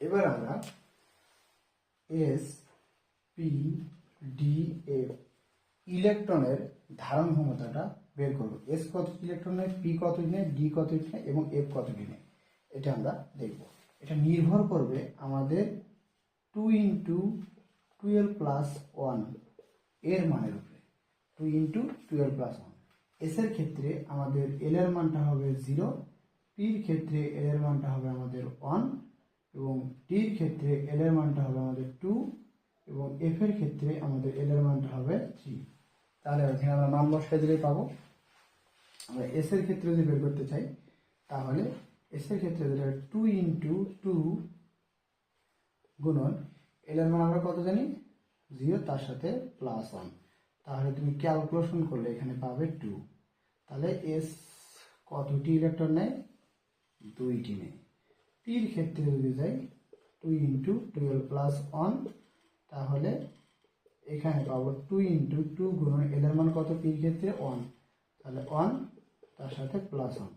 এবার আমরা S P D F ইলেকট্রনের ধারণ ক্ষমতাটা বের করব। এস কত ইলেকট্রন নেয়? পি কতটি নেয়? ডি কতটি নেয়? এবং এফ কতটি নেয়? এটা আমরা দেখব। এটা নির্ভর করবে আমাদের টু ইন্টু টুয়েলভ প্লাস ওয়ানের মানের উপরে। Two into twelve plus one S এর ক্ষেত্রে আমাদের এল এর মানটা হবে জিরো পির ক্ষেত্রে এল এর মানটা হবে আমাদের ওয়ান এবং ডির ক্ষেত্রে এল এর মানটা হবে আমাদের টু এবং এফ এর ক্ষেত্রে আমাদের এল এর মানটা হবে থ্রি তাহলে এখানে আমরা মান বসাই দিলেই পাবো। আমরা এস এর ক্ষেত্রে যদি বের করতে চাই, তাহলে এস এর ক্ষেত্রে যেটা টু ইন্টু টু গুণন এল এর মান আমরা কত জানি? জিরো তার সাথে প্লাস ওয়ান তাহলে তুমি ক্যালকুলেশন করলে এখানে পাবে টু তাহলে এস কতটি ইলেকট্রন নেয়? দুইটি নেয়। পির ক্ষেত্রে যদি যাই two into twelve plus one তাহলে এখানে পাবো টু ইন্টু টু গুণন এল এর মান কত পির ক্ষেত্রে? ওয়ান তাহলে ওয়ান তার সাথে প্লাস ওয়ান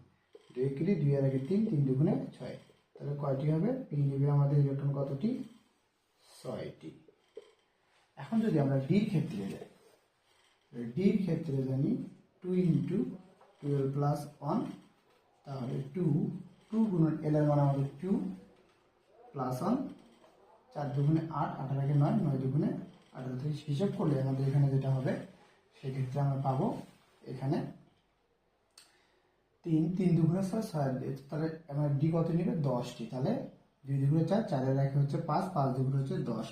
দুই কিলি দুই আর আগে তিন তিন দুগুণে ছয়। তাহলে কয়টি হবে? পি নেবে আমাদের ইলেকট্রন কতটি? ছয়টি। এখন যদি আমরা ডির ক্ষেত্রে যাই ডির ক্ষেত্রে জানি two into twelve plus one তাহলে টু টু গুণন এল এর মান আমাদের টু প্লাস ওয়ান চার দুগুণে আট আঠার আগে নয় নয় দুগুণে আঠারো। থেকে হিসাব করলে আমাদের এখানে যেটা হবে, সেক্ষেত্রে আমরা পাবো এখানে তিন তিন দুগুণে ছয় ছয় তাহলে আমার ডি কত নেবে? দশটি। তাহলে দুই দুগুণে চার, চারের রাখে হচ্ছে পাঁচ পাঁচ দুগুণে হচ্ছে দশ।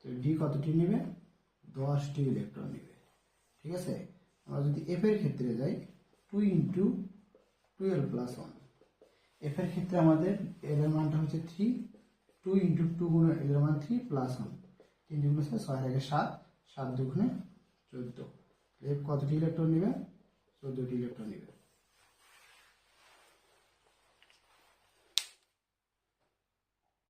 তো ডি কতটি নেবে? দশটি ইলেকট্রন নেবে। ঠিক আছে? আমরা যদি এফ এর ক্ষেত্রে যাই two into twelve plus one F এর ক্ষেত্রে আমাদের এল এর মানটা হচ্ছে থ্রি টু ইন্টু টু গুণ এল এর মান থ্রি প্লাস ওয়ান তিন দুগুণে ছয় থেকে সাত সাত দুগুণে চোদ্দ। কতটি ইলেকট্রন নেবে? চোদ্দটি ইলেকট্রন নেবে।